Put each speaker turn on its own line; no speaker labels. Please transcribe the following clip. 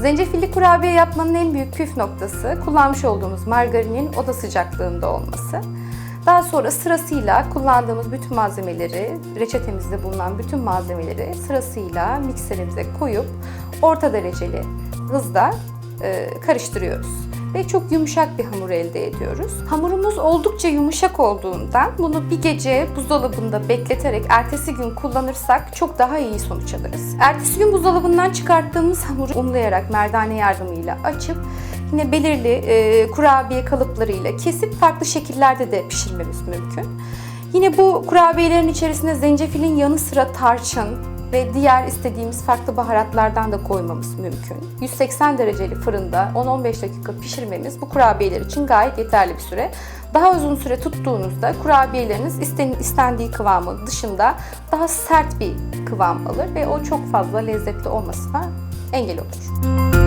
Zencefilli kurabiye yapmanın en büyük püf noktası kullanmış olduğumuz margarinin oda sıcaklığında olması. Daha sonra sırasıyla kullandığımız bütün malzemeleri, reçetemizde bulunan bütün malzemeleri sırasıyla mikserimize koyup orta dereceli hızda e, karıştırıyoruz. Ve çok yumuşak bir hamur elde ediyoruz. Hamurumuz oldukça yumuşak olduğundan bunu bir gece buzdolabında bekleterek ertesi gün kullanırsak çok daha iyi sonuç alırız. Ertesi gün buzdolabından çıkarttığımız hamuru unlayarak merdane yardımıyla açıp yine belirli e, kurabiye kalıplarıyla kesip farklı şekillerde de pişirmemiz mümkün. Yine bu kurabiyelerin içerisine zencefilin yanı sıra tarçın ve diğer istediğimiz farklı baharatlardan da koymamız mümkün. 180 dereceli fırında 10-15 dakika pişirmemiz bu kurabiyeler için gayet yeterli bir süre. Daha uzun süre tuttuğunuzda kurabiyeleriniz isten- istendiği kıvamı dışında daha sert bir kıvam alır ve o çok fazla lezzetli olmasına engel olur.